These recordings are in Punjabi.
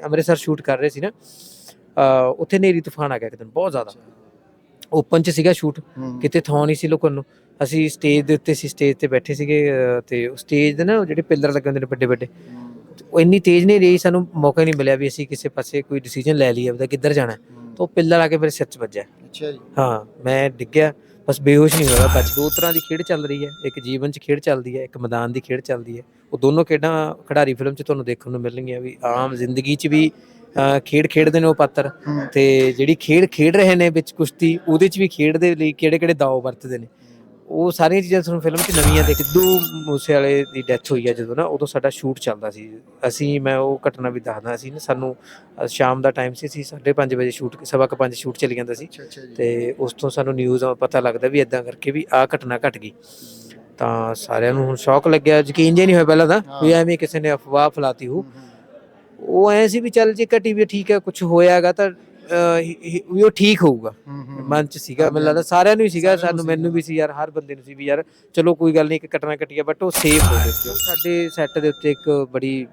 ਅੰਮ੍ਰਿਤਸਰ ਸ਼ੂਟ ਕਰ ਰਹੇ ਸੀ ਨਾ ਉੱਥੇ ਨੇਰੀ ਤੂਫਾਨ ਆ ਗਿਆ ਇੱਕ ਦਿਨ ਬਹੁਤ ਜ਼ਿਆਦਾ। ਓਪਨ ਚ ਸੀਗਾ ਸ਼ੂਟ ਕਿਤੇ ਥਾਂ ਨਹੀਂ ਸੀ ਲੁਕਣ ਨੂੰ। ਅਸੀਂ ਸਟੇਜ ਦੇ ਉੱਤੇ ਸੀ ਸਟੇਜ ਤੇ ਬੈਠੇ ਸੀਗੇ ਤੇ ਸਟੇਜ ਦੇ ਨਾ ਉਹ ਜਿਹੜੇ ਪਿੱਲਰ ਲੱਗੇ ਹੁੰਦੇ ਨੇ ਵੱਡੇ ਵੱਡੇ ਉਹ ਇੰਨੀ ਤੇਜ਼ ਨਹੀਂ ਰਹੀ ਸਾਨੂੰ ਮੌਕਾ ਨਹੀਂ ਮਿਲਿਆ ਵੀ ਅਸੀਂ ਕਿਸੇ ਪਾਸੇ ਕੋਈ ਡਿਸੀਜਨ ਲੈ ਲਈਏ ਉਹਦਾ ਕਿੱਧਰ ਜਾਣਾ। ਤਾਂ ਉਹ ਪਿੱਲਰ ਆ ਕੇ ਮੇਰੇ ਸਿਰ 'ਚ ਵੱਜਿਆ। ਅੱਛਾ ਜੀ। ਹਾਂ ਮੈਂ ਡਿੱਗਿਆ। ਬਸ ਬੇਹੋਸ਼ ਨਹੀਂ ਹੋਇਆ ਬਚ ਦੋ ਤਰ੍ਹਾਂ ਦੀ ਖੇਡ ਚੱਲ ਰਹੀ ਹੈ ਇੱਕ ਜੀਵਨ 'ਚ ਖੇਡ ਚੱਲਦੀ ਹੈ ਇੱਕ ਮੈਦਾਨ ਦੀ ਖੇਡ ਚੱਲਦੀ ਹੈ। ਉਹ ਦੋਨੋਂ ਖੇਡਾਂ ਖਿਡਾਰੀ ਫਿਲਮ 'ਚ ਤੁਹਾਨੂੰ ਦੇਖਣ ਨੂੰ ਮਿਲਣਗੀਆਂ ਵੀ ਆਮ ਜ਼ਿੰਦਗੀ 'ਚ ਵੀ ਖੇਡ ਖੇਡਦੇ ਨੇ ਉਹ ਪਾਤਰ। ਤੇ ਜਿਹੜੀ ਖੇਡ ਖੇਡ ਰਹੇ ਨੇ ਵਿੱਚ ਕੁਸ਼ਤੀ ਉਹਦੇ 'ਚ ਵੀ ਖੇਡ ਦੇ ਲਈ ਕਿਹੜੇ ਕਿਹੜੇ ਦਾਅ ਵਰਤਦੇ ਨੇ? ਉਹ ਸਾਰੀਆਂ ਚੀਜ਼ਾਂ ਤੁਹਾਨੂੰ ਫਿਲਮ 'ਚ ਨਵੀਆਂ ਦੇਖ ਸਿੱਧੂ ਮੂਸੇ ਵਾਲੇ ਦੀ ਡੈਥ ਹੋਈ ਹੈ ਜਦੋਂ ਨਾ ਉਦੋਂ ਸਾਡਾ ਸ਼ੂਟ ਚੱਲਦਾ ਸੀ। ਅਸੀਂ ਮੈਂ ਉਹ ਘਟਨਾ ਵੀ ਦੱਸਦਾ ਸੀ ਨਾ ਸਾਨੂੰ ਸ਼ਾਮ ਦਾ ਟਾਈਮ ਸੀ ਅਸੀਂ 5:30 ਵਜੇ ਸ਼ੂਟ ਸਵਾ ਕੁ ਪੰਜ ਸ਼ੂਟ ਚੱਲੀ ਜਾਂਦਾ ਸੀ। ਤੇ ਉਸ ਤੋਂ ਸਾਨੂੰ ਨਿਊਜ਼ ਪਤਾ ਲੱਗਦਾ ਵੀ ਇਦਾਂ ਕਰਕੇ ਵੀ ਆਹ ਘਟਨਾ ਘਟ ਗਈ। ਤਾਂ ਸਾਰਿਆਂ ਨੂੰ ਹੁਣ ਸ਼ੌਕ ਲੱਗਿਆ। ਯਕੀਨ ਜੇ ਨਹੀਂ ਹੋਇਆ ਪਹਿਲਾਂ ਤਾਂ ਵੀ ਐਵੇਂ ਕਿਸੇ ਨੇ ਅਫਵਾਹ ਫੈਲਾਤੀ ਹੋ ਉਹ ਐ ਸੀ ਵੀ ਚੱਲ ਜੇ ਘਟੀ ਵੀ ਠੀਕ ਹੈ ਕੁਝ ਹੋਇਆਗਾ ਤਾਂ ਅਹ, ਹੀ- ਹੀ- ਵੀ ਉਹ ਠੀਕ ਹੋਊਗਾ। ਮਨ ਚ ਸੀਗਾ ਮੈਨੂੰ ਲੱਗਦਾ ਸਾਰਿਆਂ ਨੂੰ ਹੀ ਸੀਗਾ ਸਾਨੂੰ ਮੈਨੂੰ ਵੀ ਸੀ ਯਾਰ ਹਰ ਬੰਦੇ ਨੂੰ ਸੀ ਵੀ ਯਾਰ ਚਲੋ ਕੋਈ ਗੱਲ ਨਹੀਂ ਇੱਕ ਘਟਨਾ ਘਟੀ ਹੈ ਬਟ ਉਹ ਸੇਫ ਹੋ ਗਏ। ਸਾਡੇ ਸੈੱਟ ਦੇ ਉੱਤੇ ਇੱਕ ਬੜੀ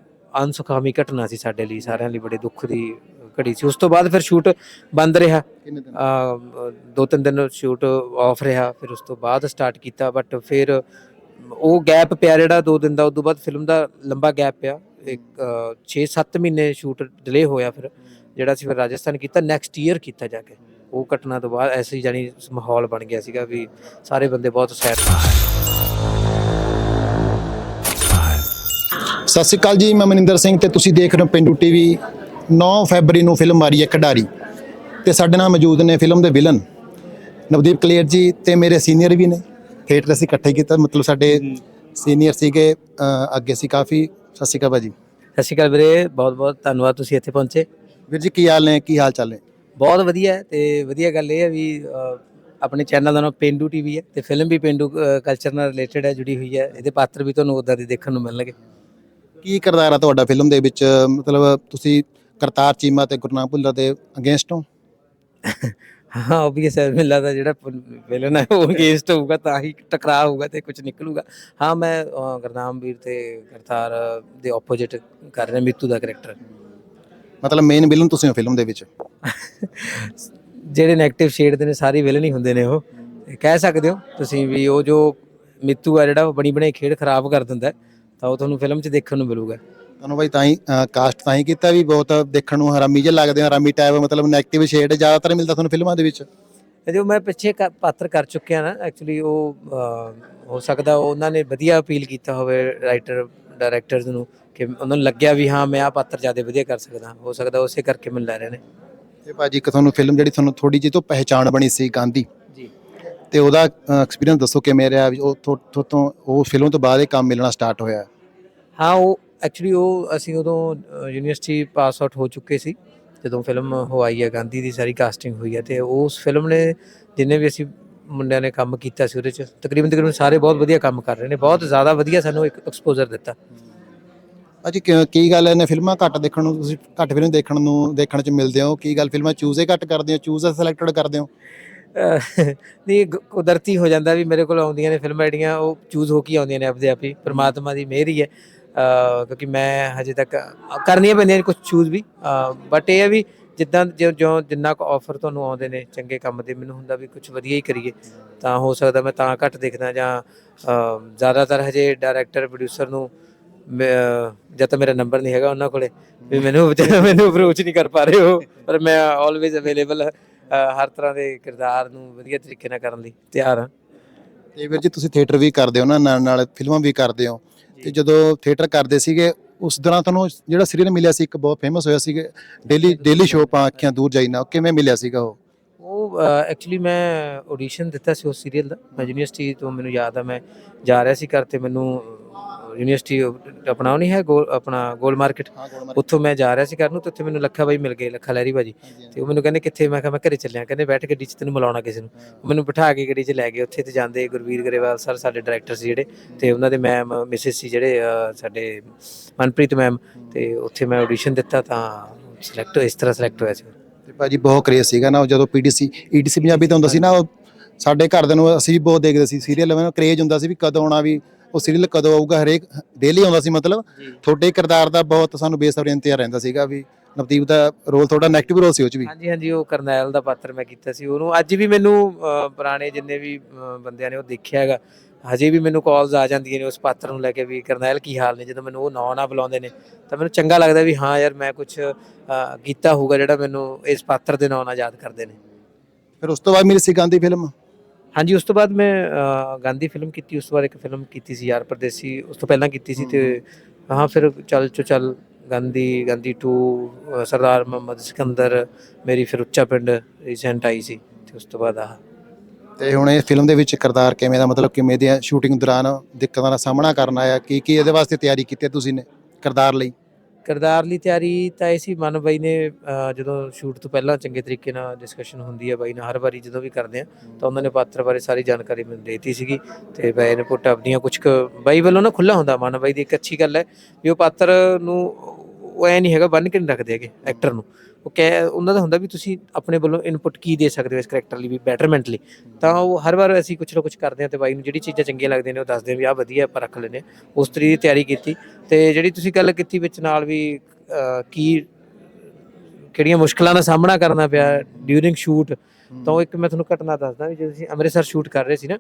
ਅਨਸੁਖਾਵੀ ਘਟਨਾ ਸੀ ਸਾਡੇ ਲਈ ਸਾਰਿਆਂ ਲਈ ਬੜੇ ਦੁੱਖ ਦੀ ਘੜੀ ਸੀ। ਉਸ ਤੋਂ ਬਾਅਦ ਫਿਰ ਸ਼ੂਟ ਬੰਦ ਰਿਹਾ। ਕਿੰਨੇ ਦਿਨ? ਅਹ ਦੋ ਤਿੰਨ ਦਿਨ ਸ਼ੂਟ ਆਫ ਰਿਹਾ ਫਿਰ ਉਸ ਤੋਂ ਬਾਅਦ ਸਟਾਰਟ ਕੀਤਾ ਬਟ ਫਿਰ ਉਹ ਗੈਪ ਪਿਆ ਜਿਹੜਾ ਦੋ ਦਿਨ ਦਾ ਉਸ ਤੋਂ ਬਾਅਦ ਫਿਲਮ ਦਾ ਲੰਬਾ ਗੈਪ ਪਿਆ। ਇੱਕ 6-7 ਮਹੀਨੇ ਸ਼ੂਟ ਡਿਲੇ ਹੋਇਆ ਫਿਰ, ਜਿਹੜਾ ਸੀ ਫਿਰ ਰਾਜਸਥਾਨ ਕੀਤਾ ਨੈਕਸਟ ਈਅਰ ਕੀਤਾ ਜਾ ਕੇ। ਉਹ ਘਟਨਾ ਤੋਂ ਬਾਅਦ ਐਸੀ ਜਾਨੀ ਮਾਹੌਲ ਬਣ ਗਿਆ ਸੀਗਾ ਵੀ ਸਾਰੇ ਬੰਦੇ ਬਹੁਤ ਸੈਡ ਸਤਿ ਸ਼੍ਰੀ ਅਕਾਲ ਜੀ, ਮੈਂ ਮਨਿੰਦਰ ਸਿੰਘ ਤੇ ਤੁਸੀਂ ਦੇਖ ਰਹੇ ਹੋ ਪਿੰਡੂ ਟੀਵੀ। 9 ਫੈਬਰੀ ਨੂੰ ਫਿਲਮ ਆ ਰਹੀ ਹੈ ਖਿਡਾਰੀ। ਤੇ ਸਾਡੇ ਨਾਲ ਮੌਜੂਦ ਨੇ ਫਿਲਮ ਦੇ ਵਿਲਨ ਨਵਦੀਪ ਕਲੇਰ ਜੀ ਤੇ ਮੇਰੇ ਸੀਨੀਅਰ ਵੀ ਨੇ। ਥੀਏਟਰ ਅਸੀਂ ਇਕੱਠੇ ਕੀਤਾ ਮਤਲਬ ਸਾਡੇ ਸੀਨੀਅਰ ਸੀਗੇ ਅੱਗੇ ਸੀ ਕਾਫੀ। ਸਤਿ ਸ਼੍ਰੀ ਅਕਾਲ ਭਾਜੀ। ਸਤਿ ਸ਼੍ਰੀ ਅਕਾਲ ਵੀਰੇ ਬਹੁਤ ਬਹੁਤ ਧੰਨਵਾਦ ਤੁਸੀਂ ਇੱਥੇ ਪਹੁੰਚੇ। ਵੀਰ ਜੀ ਕੀ ਹਾਲ ਨੇ ਕੀ ਹਾਲ ਚਾਲ ਨੇ? ਬਹੁਤ ਵਧੀਆ ਤੇ ਵਧੀਆ ਗੱਲ ਇਹ ਹੈ ਵੀ ਆਪਣੇ ਚੈਨਲ ਦਾ ਨਾਮ ਪੇਂਡੂ ਟੀਵੀ ਹੈ ਤੇ ਫਿਲਮ ਵੀ ਪੇਂਡੂ ਕਲਚਰ ਨਾਲ ਰਿਲੇਟਡ ਹੈ ਜੁੜੀ ਹੋਈ ਹੈ। ਇਹਦੇ ਪਾਤਰ ਵੀ ਤੁਹਾਨੂੰ ਉਦਾਂ ਦੇ ਦੇਖਣ ਨੂੰ ਮਿਲਣਗੇ। ਕੀ ਕਿਰਦਾਰ ਆ ਤੁਹਾਡਾ ਫਿਲਮ ਦੇ ਵਿੱਚ? ਮਤਲਬ ਤੁਸੀਂ ਕਰਤਾਰ ਚੀਮਾ ਤੇ ਗੁਰਨਾਮ ਭੁੱਲਰ ਦੇ ਅਗੇਂਸਟ ਹੋ? ਹਾਂ ਆਬਵੀਅਸ ਹੈ ਮੈਨੂੰ ਲੱਗਦਾ ਜਿਹੜਾ ਵਿਲਨ ਹੈ ਉਹ ਅਗੇਂਸਟ ਹੋਊਗਾ ਤਾਂ ਹੀ ਟਕਰਾਅ ਹੋਊਗਾ ਤੇ ਕੁਝ ਨਿਕਲੂਗਾ। ਹਾਂ ਮੈਂ ਗੁਰਨਾਮ ਵੀਰ ਤੇ ਕਰਤਾਰ ਦੇ ਆਪੋਜੀਟ ਕਰ ਰਿਹਾ ਮੀਤੂ ਦਾ ਕਰੈਕਟਰ ਮਤਲਬ ਮੇਨ ਵਿਲਨ ਤੁਸੀਂ ਹੋ ਫਿਲਮ ਦੇ ਵਿੱਚ? ਜਿਹੜੇ 네ਗੇਟਿਵ ਸ਼ੇਡ ਦੇ ਨੇ ਸਾਰੇ ਵਿਲਨ ਹੀ ਹੁੰਦੇ ਨੇ ਉਹ। ਕਹਿ ਸਕਦੇ ਹੋ ਤੁਸੀਂ ਵੀ ਉਹ ਜੋ ਮੀਤੂ ਆ ਜਿਹੜਾ ਉਹ ਬਣੀ ਬਣੀ ਖੇਡ ਖਰਾਬ ਕਰ ਦਿੰਦਾ ਤਾਂ ਉਹ ਤੁਹਾਨੂੰ ਫਿਲਮ 'ਚ ਦੇਖਣ ਨੂੰ ਮਿਲੂਗਾ। ਤੁਹਾਨੂੰ ਬਾਈ ਤਾਂ ਹੀ ਕਾਸਟ ਤਾਂ ਹੀ ਕੀਤਾ ਵੀ ਬਹੁਤ ਦੇਖਣ ਨੂੰ ਹਰਾਮੀ ਜਿਹੇ ਲੱਗਦੇ ਆ ਹਰਾਮੀ ਟਾਈਪ ਮਤਲਬ 네ਗੇਟਿਵ ਸ਼ੇਡ ਜ਼ਿਆਦਾਤਰ ਮਿਲਦਾ ਤੁਹਾਨੂੰ ਫਿਲਮਾਂ ਦੇ ਵਿੱਚ? ਜੋ ਮੈਂ ਪਿੱਛੇ ਪਾਤਰ ਕਰ ਚੁੱਕਿਆ ਨਾ ਐਕਚੁਅਲੀ ਉਹ ਹੋ ਸਕਦਾ ਉਹਨਾਂ ਨੇ ਵਧੀਆ ਅਪੀਲ ਕੀਤਾ ਹੋਵੇ ਰਾਈਟਰ ਡਾਇਰੈਕਟਰਸ ਨੂੰ ਕਿ ਉਹਨਾਂ ਨੂੰ ਲੱਗਿਆ ਵੀ ਹਾਂ ਮੈਂ ਆ ਪਾਤਰ ਜ਼ਿਆਦਾ ਵਧੀਆ ਕਰ ਸਕਦਾ ਹੋ ਸਕਦਾ ਉਸੇ ਕਰਕੇ ਮੈਨੂੰ ਲੈ ਰਹੇ ਨੇ। ਤੇ ਭਾਜੀ ਇੱਕ ਤੁਹਾਨੂੰ ਫਿਲਮ ਜਿਹੜੀ ਤੁਹਾਨੂੰ ਥੋੜੀ ਜਿਹੀ ਤੋਂ ਪਹਿਚਾਣ ਬਣੀ ਸੀ ਗਾਂਧੀ। ਜੀ। ਤੇ ਉਹਦਾ ਐਕਸਪੀਰੀਅੰਸ ਦੱਸੋ ਕਿਵੇਂ ਰਿਹਾ ਉਹ ਤੋਂ ਉਹ ਫਿਲਮ ਤੋਂ ਬਾਅਦ ਇਹ ਕੰਮ ਮਿਲਣਾ ਸਟਾਰਟ ਹੋਇਆ? ਹਾਂ ਉਹ ਐਕਚੁਅਲੀ ਉਹ ਅਸੀਂ ਉਦੋਂ ਯੂਨੀਵਰਸਿਟੀ ਪਾਸ ਆਊਟ ਹੋ ਚੁੱਕੇ ਸੀ ਜਦੋਂ ਫਿਲਮ ਹੋ ਆਈ ਹੈ ਗਾਂਧੀ ਦੀ ਸਾਰੀ ਕਾਸਟਿੰਗ ਹੋਈ ਹੈ ਤੇ ਉਸ ਫਿਲਮ ਨੇ ਜਿੰਨੇ ਵੀ ਅਸੀਂ ਮੁੰਡਿਆਂ ਨੇ ਕੰਮ ਕੀਤਾ ਸੀ ਉਹਦੇ ਚ ਤਕਰੀਬਨ ਤਕਰੀਬਨ ਸਾਰੇ ਬਹੁਤ ਵਧੀਆ ਕੰਮ ਕਰ ਰਹੇ ਨੇ ਬਹੁਤ ਜ਼ਿਆਦਾ ਵਧੀਆ ਸਾਨੂੰ ਇੱਕ ਐਕਸਪੋਜ਼ਰ ਦਿੱਤਾ। ਭਾਜੀ ਕਿ- ਗੱਲ ਨੇ ਫਿਲਮਾਂ ਘੱਟ ਦੇਖਣ ਨੂੰ ਤੁਸੀਂ ਘੱਟ ਫਿਲਮ ਦੇਖਣ ਨੂੰ ਦੇਖਣ ਚ ਮਿਲਦੇ ਹੋ ਕੀ ਗੱਲ ਫਿਲਮਾਂ ਚੂਜ਼ੇ ਘੱਟ ਕਰਦੇ ਹੋ ਚੂਜ਼ ਸਿਲੈਕਟਡ ਕਰਦੇ ਹੋ? ਨਹੀਂ ਕੁਦਰਤੀ ਹੋ ਜਾਂਦਾ ਵੀ ਮੇਰੇ ਕੋਲ ਆਉਂਦੀਆਂ ਨੇ ਫਿਲਮਾਂ ਜਿਹੜੀਆਂ ਉਹ ਚੂਜ਼ ਹੋ ਕੇ ਆਉਂਦੀਆਂ ਨੇ ਆਪਦੇ ਆਪ ਹੀ ਪ੍ਰਮਾਤਮਾ ਦੀ ਮਿਹਰ ਹੀ ਹੈ। ਕਿਉਂਕਿ ਮੈਂ ਹਜੇ ਤੱਕ ਕਰਨੀਆਂ ਪੈਂਦੀਆਂ ਨੇ ਕੁਝ ਚੂਜ਼ ਵੀ। ਬਟ ਇਹ ਹੈ ਵੀ ਜਿੱਦਾਂ ਜਿਉਂ- ਜਿਉਂ ਜਿੰਨਾ ਕੁ ਆਫਰ ਤੁਹਾਨੂੰ ਆਉਂਦੇ ਨੇ ਚੰਗੇ ਕੰਮ ਦੇ ਮੈਨੂੰ ਹੁੰਦਾ ਵੀ ਕੁਝ ਵਧੀਆ ਹੀ ਕਰੀਏ। ਤਾਂ ਹੋ ਸਕਦਾ ਮੈਂ ਤਾਂ ਘੱਟ ਦੇਖਦਾ ਜਾਂ ਜ਼ਿਆਦਾਤਰ ਹਜੇ ਡਾਇਰੈਕਟਰ ਪ੍ਰੋਡਿਊਸਰ ਨੂੰ ਮੈਂ, ਅਹ, ਜਦ ਤੱਕ ਮੇਰਾ ਨੰਬਰ ਨਹੀਂ ਹੈਗਾ ਉਹਨਾਂ ਕੋਲੇ ਵੀ ਮੈਨੂੰ ਮੈਨੂੰ ਅਪਰੋਚ ਨਹੀਂ ਕਰ ਪਾ ਰਹੇ ਹੋ ਪਰ ਮੈਂ ਆਲਵੇਜ਼ ਅਵੇਲੇਬਲ ਹਰ ਤਰ੍ਹਾਂ ਦੇ ਕਿਰਦਾਰ ਨੂੰ ਵਧੀਆ ਤਰੀਕੇ ਨਾਲ ਕਰਨ ਲਈ ਤਿਆਰ ਹਾਂ। ਤੇ ਵੀਰ ਜੀ ਤੁਸੀਂ ਥੀਏਟਰ ਵੀ ਕਰਦੇ ਹੋ ਨਾ ਨਾਲ ਨਾਲ ਫਿਲਮਾਂ ਵੀ ਕਰਦੇ ਹੋ। ਤੇ ਜਦੋਂ ਥੀਏਟਰ ਕਰਦੇ ਸੀਗੇ ਉਸ ਦੌਰਾਨ ਤੁਹਾਨੂੰ ਜਿਹੜਾ ਸੀਰੀਅਲ ਮਿਲਿਆ ਸੀ ਇੱਕ ਬਹੁਤ ਫੇਮਸ ਹੋਇਆ ਸੀ ਡੇਲੀ ਡੇਲੀ ਸ਼ੋਅ ਪਾ ਅੱਖਾਂ ਦੂਰ ਜਾਈ ਨਾ ਕਿਵੇਂ ਮਿਲਿਆ ਸੀਗਾ ਉਹ? ਉਹ ਐਕਚੁਅਲੀ ਮੈਂ ਆਡੀਸ਼ਨ ਦਿੱਤਾ ਸੀ ਉਸ ਸੀਰੀਅਲ ਦਾ ਮੈਂ ਯੂਨੀਵਰਸਿਟੀ ਤੋਂ ਮੈਨੂੰ ਯਾਦ ਆ ਮੈਂ ਜਾ ਰਿਹਾ ਸੀ ਘਰ ਤੇ ਮੈਨੂੰ ਯੂਨੀਵਰਸਿਟੀ ਆਪਣਾ ਉਹ ਨਹੀਂ ਹੈ ਗੋਲ ਆਪਣਾ ਗੋਲ ਮਾਰਕੀਟ। ਉੱਥੋਂ ਮੈਂ ਜਾ ਰਿਹਾ ਸੀ ਘਰ ਨੂੰ ਤੇ ਉੱਥੇ ਮੈਨੂੰ ਲੱਖਾ ਬਾਈ ਮਿਲ ਗਏ ਲੱਖਾ ਲਹਿਰੀ ਬਾਜੀ ਤੇ ਉਹ ਮੈਨੂੰ ਕਹਿੰਦੇ ਕਿੱਥੇ ਮੈਂ ਕਿਹਾ ਮੈਂ ਘਰੇ ਚੱਲਿਆ ਕਹਿੰਦੇ ਬੈਠ ਗੱਡੀ 'ਚ ਤੈਨੂੰ ਮਿਲਾਉਣਾ ਕਿਸੇ ਨੂੰ। ਮੈਨੂੰ ਬਿਠਾ ਕੇ ਗੱਡੀ 'ਚ ਲੈ ਗਏ ਉੱਥੇ ਤੇ ਜਾਂਦੇ ਗੁਰਵੀਰ ਗਰੇਵਾਲ ਸਰ ਸਾਡੇ ਡਾਇਰੈਕਟਰ ਸੀ ਜਿਹੜੇ ਤੇ ਉਹਨਾਂ ਦੇ ਮੈਮ ਮਿਸਿਸ ਸੀ ਜਿਹੜੇ ਸਾਡੇ ਮਨਪ੍ਰੀਤ ਮੈਮ ਤੇ ਉੱਥੇ ਮੈਂ ਆਡੀਸ਼ਨ ਦਿੱਤਾ ਤਾਂ ਸਿਲੈਕਟ ਇਸ ਤਰ੍ਹਾਂ ਸਿਲੈਕਟ ਹੋਇਆ ਸੀ। ਤੇ ਭਾਜੀ ਬਹੁਤ ਕਰੇਜ਼ ਸੀਗਾ ਨਾ ਉਹ ਜਦੋਂ ਪੀਡੀਸੀ ਈਡੀਸੀ ਪੰਜਾਬੀ ਤੇ ਹੁੰਦਾ ਸੀ ਨਾ ਉਹ ਸਾਡੇ ਘਰ ਦੇ ਨੂੰ ਅਸੀਂ ਵੀ ਬਹੁਤ ਦੇਖਦੇ ਸੀ। ਸੀਰੀਅਲ ਮੈਨੂੰ ਕਰੇਜ਼ ਹੁੰਦਾ ਸੀ ਵੀ ਕਦੋਂ ਆਉਣਾ ਵੀ ਉਹ ਸੀਰੀਅਲ ਕਦੋਂ ਆਊਗਾ? ਹਰੇਕ ਡੇਲੀ ਆਉਂਦਾ ਸੀ ਮਤਲਬ। ਤੁਹਾਡੇ ਕਿਰਦਾਰ ਦਾ ਬਹੁਤ ਸਾਨੂੰ ਬੇਸਬਰੀ ਇੰਤਜ਼ਾਰ ਰਹਿੰਦਾ ਸੀਗਾ ਵੀ ਨਵਦੀਪ ਦਾ ਰੋਲ ਥੋੜਾ 네ਗੇਟਿਵ ਰੋਲ ਸੀ ਉਹ ਚ ਵੀ। ਹਾਂਜੀ ਹਾਂਜੀ ਉਹ ਕਰਨੈਲ ਦਾ ਪਾਤਰ ਮੈਂ ਕੀਤਾ ਸੀ। ਉਹਨੂੰ ਅੱਜ ਵੀ ਮੈਨੂੰ ਪੁਰਾਣੇ ਜਿੰਨੇ ਵੀ ਬੰਦਿਆਂ ਨੇ ਉਹ ਦੇਖਿਆ ਹੈਗਾ ਹਜੇ ਵੀ ਮੈਨੂੰ ਕਾਲਸ ਆ ਜਾਂਦੀਆਂ ਨੇ ਉਸ ਪਾਤਰ ਨੂੰ ਲੈ ਕੇ ਵੀ ਕਰਨੈਲ ਕੀ ਹਾਲ ਨੇ? ਜਦੋਂ ਮੈਨੂੰ ਉਹ ਨਾਂ ਨਾ ਬੁਲਾਉਂਦੇ ਨੇ ਤਾਂ ਮੈਨੂੰ ਚੰਗਾ ਲੱਗਦਾ ਵੀ ਹਾਂ ਯਾਰ ਮੈਂ ਕੁਝ ਕੀਤਾ ਹੋਊਗਾ ਜਿਹੜਾ ਮੈਨੂੰ ਇਸ ਪਾਤਰ ਦੇ ਨਾਂ ਨਾਲ ਯਾਦ ਕਰਦੇ ਨੇ। ਫਿਰ ਉਸ ਤੋਂ ਬਾਅਦ ਮਿਲੀ ਸੀ ਗਾਂਧੀ ਫਿਲਮ ਹਾਂਜੀ ਉਸ ਤੋਂ ਬਾਅਦ ਮੈਂ ਗਾਂਧੀ ਫਿਲਮ ਕੀਤੀ ਉਸ ਤੋਂ ਬਾਅਦ ਇੱਕ ਫਿਲਮ ਕੀਤੀ ਸੀ ਯਾਰ ਪਰਦੇਸੀ ਉਸ ਤੋਂ ਪਹਿਲਾਂ ਕੀਤੀ ਸੀ ਤੇ ਹਾਂ ਫਿਰ ਚੱਲ ਚੋ ਚੱਲ ਗਾਂਧੀ ਗਾਂਧੀ 2 ਸਰਦਾਰ ਮੁਹੰਮਦ ਸਿਕੰਦਰ ਮੇਰੀ ਫਿਰ ਉੱਚਾ ਪਿੰਡ ਰੀਸੈਂਟ ਆਈ ਸੀ ਤੇ ਉਸ ਤੋਂ ਬਾਅਦ ਆਹ। ਤੇ ਹੁਣ ਇਹ ਫਿਲਮ ਦੇ ਵਿੱਚ ਕਿਰਦਾਰ ਕਿਵੇਂ ਦਾ ਮਤਲਬ ਕਿਵੇਂ ਦੀ ਸ਼ੂਟਿੰਗ ਦੌਰਾਨ ਦਿੱਕਤਾਂ ਦਾ ਸਾਹਮਣਾ ਕਰਨਾ ਆਇਆ ਕੀ ਕੀ ਇਹਦੇ ਵਾਸਤੇ ਤਿਆਰੀ ਕੀਤੀ ਤੁਸੀਂ ਨੇ ਕਿਰਦਾਰ ਲਈ? ਕਿਰਦਾਰ ਲਈ ਤਿਆਰੀ ਤਾਂ ਇਹ ਸੀ ਮਨ ਬਾਈ ਨੇ ਅਹ, ਜਦੋਂ ਸ਼ੂਟ ਤੋਂ ਪਹਿਲਾਂ ਚੰਗੇ ਤਰੀਕੇ ਨਾਲ ਡਿਸਕਸ਼ਨ ਹੁੰਦੀ ਹੈ ਬਾਈ ਨਾਲ ਹਰ ਵਾਰੀ ਜਦੋਂ ਵੀ ਕਰਦੇ ਆ ਤਾਂ ਉਹਨਾਂ ਨੇ ਪਾਤਰ ਬਾਰੇ ਸਾਰੀ ਜਾਣਕਾਰੀ ਮੈਨੂੰ ਦੇਤੀ ਸੀਗੀ ਤੇ ਬਾਈ ਨੇ ਪੁੱਟ ਆਪਣੀਆਂ ਕੁਝ ਬਾਈ ਵੱਲੋਂ ਨਾ ਖੁੱਲਾ ਹੁੰਦਾ ਮਨ ਬਾਈ ਦੀ ਇੱਕ ਅੱਛੀ ਗੱਲ ਹੈ ਵੀ ਉਹ ਪਾਤਰ ਨੂੰ ਉਹ ਐ ਨਹੀਂ ਹੈਗਾ ਬੰਨ ਕੇ ਨਹੀਂ ਰੱਖਦੇ ਹੈਗੇ ਐਕਟਰ ਨੂੰ। ਉਹ ਕਹਿ, ਉਹਨਾਂ ਦਾ ਹੁੰਦਾ ਵੀ ਤੁਸੀਂ ਆਪਣੇ ਵੱਲੋਂ ਇਨਪੁਟ ਕੀ ਦੇ ਸਕਦੇ ਹੋ ਇਸ ਕਰੈਕਟਰ ਲਈ ਵੀ ਬੈਟਰਮੈਂਟ ਲਈ? ਤਾਂ ਉਹ ਹਰ ਵਾਰ ਅਸੀਂ ਕੁਝ ਨਾ ਕੁਝ ਕਰਦੇ ਹਾਂ ਤੇ ਬਾਈ ਨੂੰ ਜਿਹੜੀ ਚੀਜ਼ਾਂ ਚੰਗੀਆਂ ਲੱਗਦੀਆਂ ਨੇ ਉਹ ਦੱਸਦੇ ਵੀ ਆਹ ਵਧੀਆ ਆਪਾਂ ਰੱਖ ਲੈਨੇ ਉਸ ਤਰੀ ਦੀ ਤਿਆਰੀ ਕੀਤੀ ਤੇ ਜਿਹੜੀ ਤੁਸੀਂ ਗੱਲ ਕੀਤੀ ਵਿੱਚ ਨਾਲ ਵੀ ਕੀ, ਕਿਹੜੀਆਂ ਮੁਸ਼ਕਲਾਂ ਦਾ ਸਾਹਮਣਾ ਕਰਨਾ ਪਿਆ ਡਿਊਰਿੰਗ ਸ਼ੂਟ ਤਾਂ ਉਹ ਇੱਕ ਮੈਂ ਤੁਹਾਨੂੰ ਘਟਨਾ ਦੱਸਦਾ ਵੀ ਜਦੋਂ ਅਸੀਂ ਅੰਮ੍ਰਿਤਸਰ ਸ਼ੂਟ ਕਰ ਰਹੇ ਸੀ ਨਾ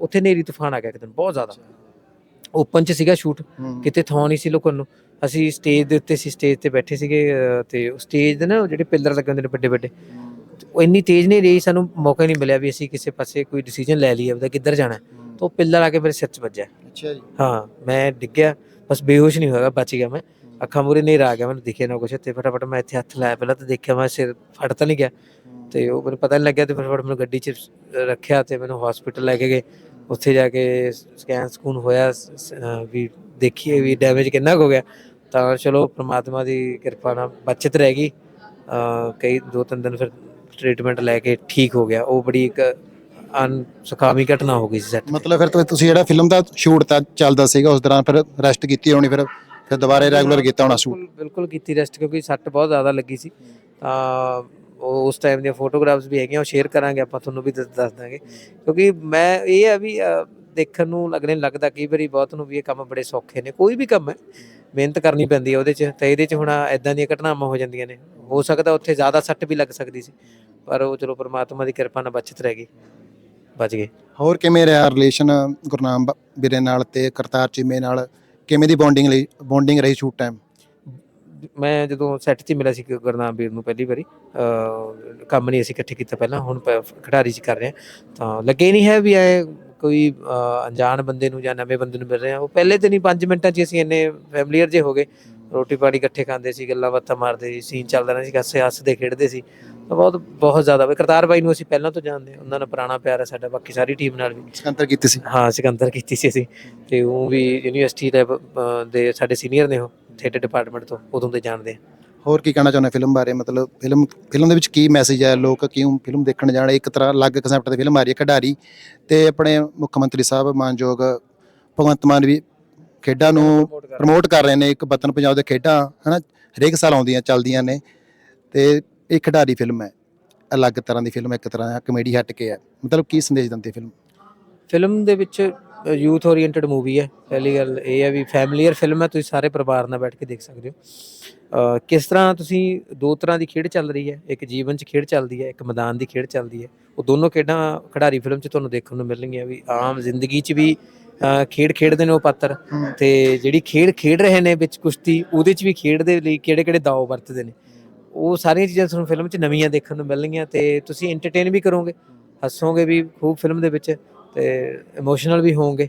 ਉੱਥੇ ਨੇਰੀ ਤੂਫਾਨ ਆ ਗਿਆ ਇੱਕ ਦਿਨ, ਬਹੁਤ ਜ਼ਿਆਦਾ। ਓਪਨ ਚ ਸੀਗਾ ਸ਼ੂਟ ਕਿਤੇ ਥਾਂ ਨਹੀਂ ਸੀ ਲੁਕਣ ਨੂੰ। ਅਸੀਂ ਸਟੇਜ ਦੇ ਉੱਤੇ ਸੀ ਸਟੇਜ ਤੇ ਬੈਠੇ ਸੀਗੇ ਅਹ, ਤੇ ਸਟੇਜ ਦੇ ਨਾ ਉਹ ਜਿਹੜੇ ਪਿੱਲਰ ਲੱਗੇ ਹੁੰਦੇ ਨੇ ਵੱਡੇ ਵੱਡੇ ਉਹ ਇੰਨੀ ਤੇਜ਼ ਨਹੀਂ ਰਹੀ ਸਾਨੂੰ ਮੌਕਾ ਹੀ ਨਹੀਂ ਮਿਲਿਆ ਵੀ ਅਸੀਂ ਕਿਸੇ ਪਾਸੇ ਕੋਈ ਡਿਸੀਜਨ ਲੈ ਲਈਏ ਉਹਦਾ ਕਿੱਧਰ ਜਾਣਾ। ਹੈ। ਤਾਂ ਉਹ ਪਿੱਲਰ ਆ ਕੇ ਮੇਰੇ ਸਿਰ 'ਚ ਵੱਜਿਆ। ਅੱਛਾ ਜੀ। ਹਾਂ ਮੈਂ ਡਿੱਗਿਆ ਬਸ ਬੇਹੋਸ਼ ਨਹੀਂ ਹੋਇਆ ਬਚ ਗਿਆ ਮੈਂ। ਅੱਖਾਂ ਮੂਰੇ ਨਹੀਂ ਆ ਗਿਆ ਮੈਨੂੰ ਦਿਖਿਆ ਨਾ ਕੁਛ ਤੇ ਫਟਾਫਟ ਮੈਂ ਇੱਥੇ ਹੱਥ ਲਾਇਆ ਪਹਿਲਾਂ ਤਾਂ ਦੇਖਿਆ ਮੈਂ ਸਿਰ ਫਟ ਤਾਂ ਨਹੀਂ ਗਿਆ। ਤੇ ਉਹ ਮੈਨੂੰ ਪਤਾ ਨਹੀਂ ਲੱਗਿਆ ਤੇ ਫਟਾਫਟ ਮੈਨੂੰ ਗੱਡੀ 'ਚ ਰੱਖਿਆ ਤੇ ਮੈਨੂੰ ਹਸਪੀਟਲ ਲੈ ਕੇ ਗਏ। ਉੱਥੇ ਜਾ ਕੇ ਸਕੈਨ ਸਕੂਨ ਹੋਇਆ ਸ- ਸ- ਅਹ ਵੀ ਦੇਖੀਏ ਵੀ ਡੈਮੇਜ ਕਿੰਨਾ ਕੁ ਹੋ ਗਿਆ। ਤਾਂ ਚਲੋ ਪ੍ਰਮਾਤਮਾ ਦੀ ਕਿਰਪਾ ਨਾਲ ਬਚਤ ਰਹਿ ਗਈ। ਅਹ ਕਈ ਦੋ ਤਿੰਨ ਦਿਨ ਫਿਰ ਟ੍ਰੀਟਮੈਂਟ ਲੈ ਕੇ ਠੀਕ ਹੋ ਗਿਆ। ਉਹ ਬੜੀ ਇੱਕ ਅਨਸੁਖਾਵੀ ਘਟਨਾ ਹੋ ਗਈ ਸੀ ਸੈੱਟ ਮਤਲਬ ਫਿਰ ਤੁ- ਤੁਸੀਂ ਜਿਹੜਾ ਫਿਲਮ ਦਾ ਸ਼ੂਟ ਤਾਂ ਚੱਲਦਾ ਸੀਗਾ ਉਸ ਦੌਰਾਨ ਫਿਰ ਰੈਸਟ ਕੀਤੀ ਹੋਣੀ ਫਿਰ ਫਿਰ ਦੁਬਾਰੇ ਰੈਗੂਲਰ ਕੀਤਾ ਹੋਣਾ ਸ਼ੂਟ ਬਿਲਕੁਲ ਬਿਲਕੁਲ ਕੀਤੀ ਰੈਸਟ ਕਿਉਂਕਿ ਸੱਟ ਬਹੁਤ ਜ਼ਿਆਦਾ ਲੱਗੀ ਸੀ। ਤਾਂ ਉਹ ਉਸ ਟਾਈਮ ਦੀਆਂ ਫੋਟੋਗ੍ਰਾਫਸ ਵੀ ਹੈਗੀਆਂ, ਉਹ ਸ਼ੇਅਰ ਕਰਾਂਗੇ, ਆਪਾਂ ਤੁਹਾਨੂੰ ਵੀ ਦੱਸ ਦੱਸ ਦਾਂਗੇ। ਕਿਉਂਕਿ ਮੈਂ ਇਹ ਆ ਵੀ ਦੇਖਣ ਨੂੰ ਲੱਗਣੇ ਲੱਗਦਾ ਕਈ ਵਾਰੀ ਬਹੁਤ ਨੂੰ ਵੀ ਇਹ ਕੰਮ ਬੜੇ ਸੌਖੇ ਨੇ। ਕੋਈ ਵੀ ਕੰਮ ਹੈ, ਮਿਹਨਤ ਕਰਨੀ ਪੈਂਦੀ ਹੈ ਉਹਦੇ 'ਚ। ਤਾਂ ਇਹਦੇ 'ਚ ਹੁਣ ਐਦਾਂ ਦੀਆਂ ਘਟਨਾਵਾਂ ਹੋ ਜਾਂਦੀਆਂ ਨੇ। ਹੋ ਸਕਦਾ ਉੱਥੇ ਜ਼ਿਆਦਾ ਸੱਟ ਵੀ ਲੱਗ ਸਕਦੀ ਸੀ, ਪਰ ਉਹ ਚਲੋ ਪ੍ਰਮਾਤਮਾ ਦੀ ਕਿਰਪਾ ਨਾਲ ਬਚਤ ਰਹਿ ਗਈ। ਬਚ ਗਏ। ਹੋਰ ਕਿਵੇਂ ਰਿਹਾ ਰਿਲੇਸ਼ਨ ਗੁਰਨਾਮ ਵੀਰੇ ਨਾਲ ਤੇ ਕਰਤਾਰ ਚੀਮੇ ਨਾਲ? ਕਿਵੇਂ ਦੀ ਬੌਂਡਿੰਗ ਲਈ ਬੌਂਡਿੰਗ ਰਹੀ ਸ਼ੂਟ ਟਾਈਮ ਮੈਂ ਜਦੋਂ ਸੈੱਟ 'ਤੇ ਮਿਲਿਆ ਸੀ ਗੁਰਨਾਮ ਵੀਰ ਨੂੰ ਪਹਿਲੀ ਵਾਰੀ ਕੰਮ ਨਹੀਂ ਅਸੀਂ ਇਕੱਠੇ ਕੀਤਾ ਪਹਿਲਾਂ ਹੁਣ ਪ- ਖਿਡਾਰੀ 'ਚ ਕਰ ਰਹੇ ਹਾਂ। ਤਾਂ ਲੱਗੇ ਨਹੀਂ ਹੈ ਵੀ ਐ ਕੋਈ ਅਣਜਾਣ ਬੰਦੇ ਨੂੰ ਜਾਂ ਨਵੇਂ ਬੰਦੇ ਨੂੰ ਮਿਲ ਰਹੇ ਆ। ਉਹ ਪਹਿਲੇ ਤੇ ਨਹੀਂ 5 ਮਿੰਟਾਂ 'ਚ ਹੀ ਅਸੀਂ ਇੰਨੇ ਫੈਮਲੀਅਰ ਜੇ ਹੋ ਗਏ। ਰੋਟੀ ਪਾਣੀ ਇਕੱਠੇ ਖਾਂਦੇ ਸੀ ਗੱਲਾਂ ਬਾਤਾਂ ਮਾਰਦੇ ਸੀ ਸੀਨ ਚੱਲਦਾ ਰਿਹਾ ਸੀ ਹੱਸੇ ਹੱਸਦੇ ਖੇਡਦੇ ਸੀ। ਤਾਂ ਬਹੁਤ ਬਹੁਤ ਜ਼ਿਆਦਾ। ਵੀ ਕਰਤਾਰ ਬਾਈ ਨੂੰ ਅਸੀਂ ਪਹਿਲਾਂ ਤੋਂ ਜਾਣਦੇ ਹਾਂ। ਉਹਨਾਂ ਨਾਲ ਪੁਰਾਣਾ ਪਿਆਰ ਹੈ ਸਾਡਾ ਬਾਕੀ ਸਾਰੀ ਟੀਮ ਨਾਲ ਵੀ। ਸਿਕੰਦਰ ਕੀਤੀ ਸੀ। ਹਾਂ ਸਿਕੰਦਰ ਕੀਤੀ ਸੀ ਅਸੀਂ। ਤੇ ਉਹ ਵੀ ਯੂਨੀਵਰਸਿਟੀ ਦੇ ਦੇ ਸਾਡੇ ਸੀਨੀਅਰ ਨੇ ਉਹ। ਥੀਏਟਰ ਡਿਪਾਰਟਮੈਂਟ ਤੋਂ ਉਦੋਂ ਦੇ ਜਾਣਦੇ ਆ। ਹੋਰ ਕੀ ਕਹਿਣਾ ਚਾਹੁੰਦੇ ਫਿਲਮ ਬਾਰੇ? ਮਤਲਬ ਫਿਲਮ ਫਿਲਮ ਦੇ ਵਿੱਚ ਕੀ ਮੈਸੇਜ ਹੈ ਲੋਕ ਕਿਉਂ ਫਿਲਮ ਦੇਖਣ ਜਾਣ? ਇੱਕ ਤਰ੍ਹਾਂ ਅਲੱਗ ਕਨਸੈਪਟ ਦੀ ਫਿਲਮ ਆ ਰਹੀ ਹੈ ਖਿਡਾਰੀ। ਤੇ ਆਪਣੇ ਮੁੱਖ ਮੰਤਰੀ ਸਾਹਿਬ ਮਾਨਯੋਗ ਭਗਵੰਤ ਮਾਨ ਵੀ ਖੇਡਾਂ ਨੂੰ ਪ੍ਰਮੋਟ ਕਰ ਰਹੇ ਨੇ। ਇੱਕ ਵਤਨ ਪੰਜਾਬ ਦੇ ਖੇਡਾਂ ਹਨਾ? ਹਰੇਕ ਸਾਲ ਆਉਂਦੀਆਂ ਚੱਲਦੀਆਂ ਨੇ। ਤੇ ਇਹ ਖਿਡਾਰੀ ਫਿਲਮ ਹੈ। ਅਲੱਗ ਤਰ੍ਹਾਂ ਦੀ ਫਿਲਮ ਹੈ ਇੱਕ ਤਰ੍ਹਾਂ ਕਮੇਡੀ ਹਟ ਕੇ ਹੈ। ਮਤਲਬ ਕੀ ਸੰਦੇਸ਼ ਦਿੰਦੀ ਫਿਲਮ ਫਿਲਮ ਦੇ ਵਿੱਚ ਯੂਥ ਓਰੀਐਂਟਡ ਮੂਵੀ ਹੈ। ਪਹਿਲੀ ਗੱਲ ਇਹ ਹੈ ਵੀ ਫੈਮਲੀਅਰ ਫਿਲਮ ਹੈ, ਤੁਸੀਂ ਸਾਰੇ ਪਰਿਵਾਰ ਨਾਲ ਬੈਠ ਕੇ ਦੇਖ ਸਕਦੇ ਹੋ। ਕਿਸ ਤਰ੍ਹਾਂ ਤੁਸੀਂ ਦੋ ਤਰ੍ਹਾਂ ਦੀ ਖੇਡ ਚੱਲ ਰਹੀ ਹੈ, ਇੱਕ ਜੀਵਨ 'ਚ ਖੇਡ ਚੱਲਦੀ ਹੈ, ਇੱਕ ਮੈਦਾਨ ਦੀ ਖੇਡ ਚੱਲਦੀ ਹੈ। ਉਹ ਦੋਨੋਂ ਖੇਡਾਂ ਖਿਡਾਰੀ ਫਿਲਮ 'ਚ ਤੁਹਾਨੂੰ ਦੇਖਣ ਨੂੰ ਮਿਲਣਗੀਆਂ ਵੀ ਆਮ ਜ਼ਿੰਦਗੀ 'ਚ ਵੀ ਖੇਡ ਖੇਡਦੇ ਨੇ ਉਹ ਪਾਤਰ। ਤੇ ਜਿਹੜੀ ਖੇਡ ਖੇਡ ਰਹੇ ਨੇ ਵਿੱਚ ਕੁਸ਼ਤੀ, ਉਹਦੇ 'ਚ ਵੀ ਖੇਡ ਦੇ ਲਈ ਕਿਹੜੇ ਕਿਹੜੇ ਦਾਅ ਵਰਤਦੇ ਨੇ। ਉਹ ਸਾਰੀਆਂ ਚੀਜ਼ਾਂ ਤੁਹਾਨੂੰ ਫਿਲਮ 'ਚ ਨਵੀਆਂ ਦੇਖਣ ਨੂੰ ਮਿਲਣਗੀਆਂ ਤੇ ਤੁਸੀਂ ਐਂਟਰਟੇਨ ਵੀ ਕਰੋਗੇ, ਹੱਸੋਗੇ ਵੀ ਖੂਬ ਫਿਲਮ ਦੇ ਵਿੱਚ। ਤੇ ਇਮੋਸ਼ਨਲ ਵੀ ਹੋਵੋਗੇ